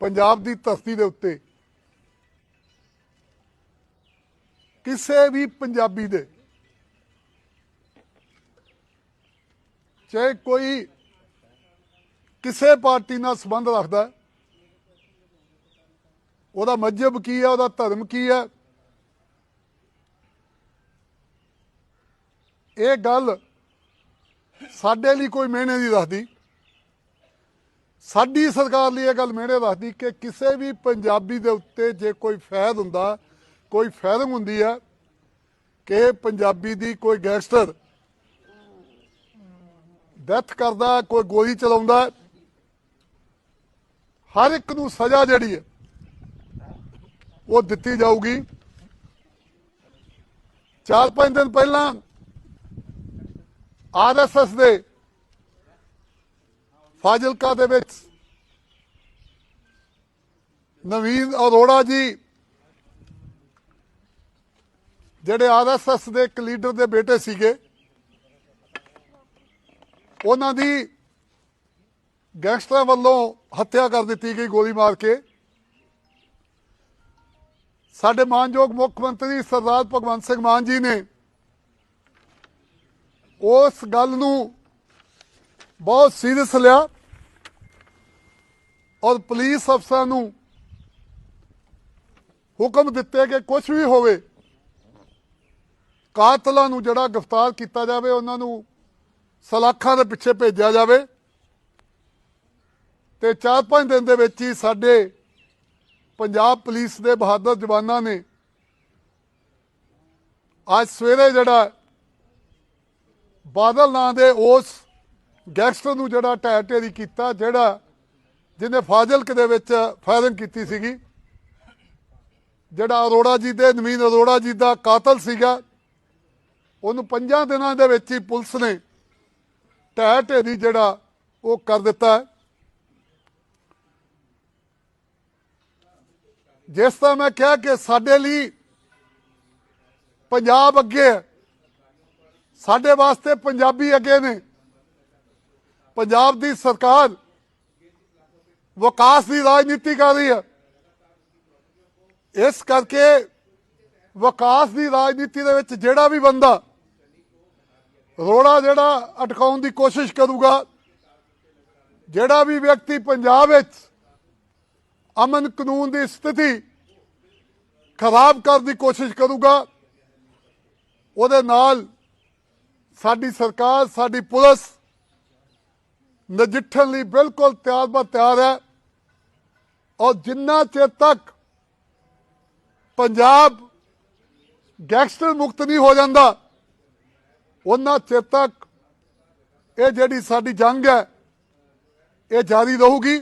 ਪੰਜਾਬ ਦੀ ਧਰਤੀ ਦੇ ਉੱਤੇ ਕਿਸੇ ਵੀ ਪੰਜਾਬੀ ਦੇ, ਚਾਹੇ ਕੋਈ ਕਿਸੇ ਪਾਰਟੀ ਨਾਲ ਸੰਬੰਧ ਰੱਖਦਾ ਉਹਦਾ ਮਜਹਬ ਕੀ ਹੈ, ਉਹਦਾ ਧਰਮ ਕੀ ਹੈ, ਇਹ ਗੱਲ ਸਾਡੇ ਲਈ ਕੋਈ ਮਿਹਣੇ ਦੀ ਦੱਸਦੀ। ਸਾਡੀ ਸਰਕਾਰ ਲਈ ਇਹ ਗੱਲ ਮਿਹਣੇ ਦੱਸਦੀ ਕਿ ਕਿਸੇ ਵੀ ਪੰਜਾਬੀ ਦੇ ਉੱਤੇ ਜੇ ਕੋਈ ਫੈਦ ਹੁੰਦਾ, ਕੋਈ ਫੈਦਮ ਹੁੰਦੀ ਹੈ ਕਿ ਪੰਜਾਬੀ ਦੀ ਕੋਈ ਗੈਂਗਸਟਰ ਡੈਥ ਕਰਦਾ, ਕੋਈ ਗੋਲੀ ਚਲਾਉਂਦਾ, ਹਰ ਇੱਕ ਨੂੰ ਸਜ਼ਾ ਜਿਹੜੀ ਹੈ ਉਹ ਦਿੱਤੀ ਜਾਊਗੀ। ਚਾਰ ਪੰਜ ਦਿਨ ਪਹਿਲਾਂ ਆਰਐਸਐਸ ਦੇ ਫਾਜ਼ਿਲਕਾ ਦੇ ਵਿੱਚ ਨਵੀਨ ਅਰੋੜਾ ਜੀ, ਜਿਹੜੇ ਆਰਐਸਐਸ ਦੇ ਇੱਕ ਲੀਡਰ ਦੇ ਬੇਟੇ ਸੀਗੇ, ਉਹਨਾਂ ਦੀ ਗੈਂਗਸਟਰਾਂ ਵੱਲੋਂ ਹੱਤਿਆ ਕਰ ਦਿੱਤੀ ਗਈ ਗੋਲੀ ਮਾਰ ਕੇ। ਸਾਡੇ ਮਾਨਯੋਗ ਮੁੱਖ ਮੰਤਰੀ ਸਰਦਾਰ ਭਗਵੰਤ ਸਿੰਘ ਮਾਨ ਜੀ ਨੇ ਉਸ ਗੱਲ ਨੂੰ ਬਹੁਤ ਸੀਰੀਅਸ ਲਿਆ। ਔਰ ਪੁਲਿਸ ਅਫਸਰਾਂ ਨੂੰ ਹੁਕਮ ਦਿੱਤੇ ਕਿ ਕੁਝ ਵੀ ਹੋਵੇ, ਕਾਤਲਾਂ ਨੂੰ ਜਿਹੜਾ ਗ੍ਰਿਫਤਾਰ ਕੀਤਾ ਜਾਵੇ, ਉਹਨਾਂ ਨੂੰ ਸਲਾਖਾਂ ਦੇ ਪਿੱਛੇ ਭੇਜਿਆ ਜਾਵੇ। ਤੇ 4-5 ਦਿਨ ਦੇ ਵਿੱਚ ਹੀ ਸਾਡੇ ਪੰਜਾਬ ਪੁਲਿਸ ਦੇ ਬਹਾਦਰ ਜਵਾਨਾਂ ਨੇ ਅੱਜ ਸਵੇਰੇ ਜਿਹੜਾ ਬਾਦਲ ਨਾਂ ਦੇ ਉਸ ਗੈਂਗਸਟਰ ਨੂੰ ਜਿਹੜਾ ਢਹਿ ਢੇਰੀ ਕੀਤਾ, ਜਿਹੜਾ ਜਿਹਨੇ ਫਾਜ਼ਿਲਕ ਦੇ ਵਿੱਚ ਫਾਇਰਿੰਗ ਕੀਤੀ ਸੀਗੀ, ਜਿਹੜਾ ਅਰੋੜਾ ਜੀ ਦੇ, ਨਵੀਨ ਅਰੋੜਾ ਜੀ ਦਾ ਕਾਤਲ ਸੀਗਾ, ਉਹਨੂੰ ਪੰਜਾਂ ਦਿਨਾਂ ਦੇ ਵਿੱਚ ਹੀ ਪੁਲਿਸ ਨੇ ਢਹਿ ਢੇਰੀ ਜਿਹੜਾ ਉਹ ਕਰ ਦਿੱਤਾ ਜਿਸ ਤਰ੍ਹਾਂ ਮੈਂ ਕਿਹਾ ਕਿ ਸਾਡੇ ਲਈ ਪੰਜਾਬ ਅੱਗੇ ਹੈ, ਸਾਡੇ ਵਾਸਤੇ ਪੰਜਾਬੀ ਅੱਗੇ ਨੇ। ਪੰਜਾਬ ਦੀ ਸਰਕਾਰ ਵਿਕਾਸ ਦੀ ਰਾਜਨੀਤੀ ਕਰ ਰਹੀ ਹੈ। ਇਸ ਕਰਕੇ ਵਿਕਾਸ ਦੀ ਰਾਜਨੀਤੀ ਦੇ ਵਿੱਚ ਜਿਹੜਾ ਵੀ ਬੰਦਾ ਰੋੜਾ ਜਿਹੜਾ ਅਟਕਾਉਣ ਦੀ ਕੋਸ਼ਿਸ਼ ਕਰੂਗਾ, ਜਿਹੜਾ ਵੀ ਵਿਅਕਤੀ ਪੰਜਾਬ ਵਿੱਚ ਅਮਨ ਕਾਨੂੰਨ ਦੀ ਸਥਿਤੀ ਖਰਾਬ ਕਰਨ ਦੀ ਕੋਸ਼ਿਸ਼ ਕਰੂਗਾ, ਉਹਦੇ ਨਾਲ ਸਾਡੀ ਸਰਕਾਰ, ਸਾਡੀ ਪੁਲਿਸ ਨਜਿੱਠਣ ਲਈ ਬਿਲਕੁਲ ਤਿਆਰ ਬਰ ਤਿਆਰ ਹੈ। ਔਰ ਜਿੰਨਾ ਚਿਰ ਤੱਕ ਪੰਜਾਬ ਗੈਂਗਸਟਰ ਮੁਕਤ ਨਹੀਂ ਹੋ ਜਾਂਦਾ ਉਹਨਾਂ ਚਿਰ ਤੱਕ ਇਹ ਜਿਹੜੀ ਸਾਡੀ ਜੰਗ ਹੈ, ਇਹ ਜਾਰੀ ਰਹੂਗੀ।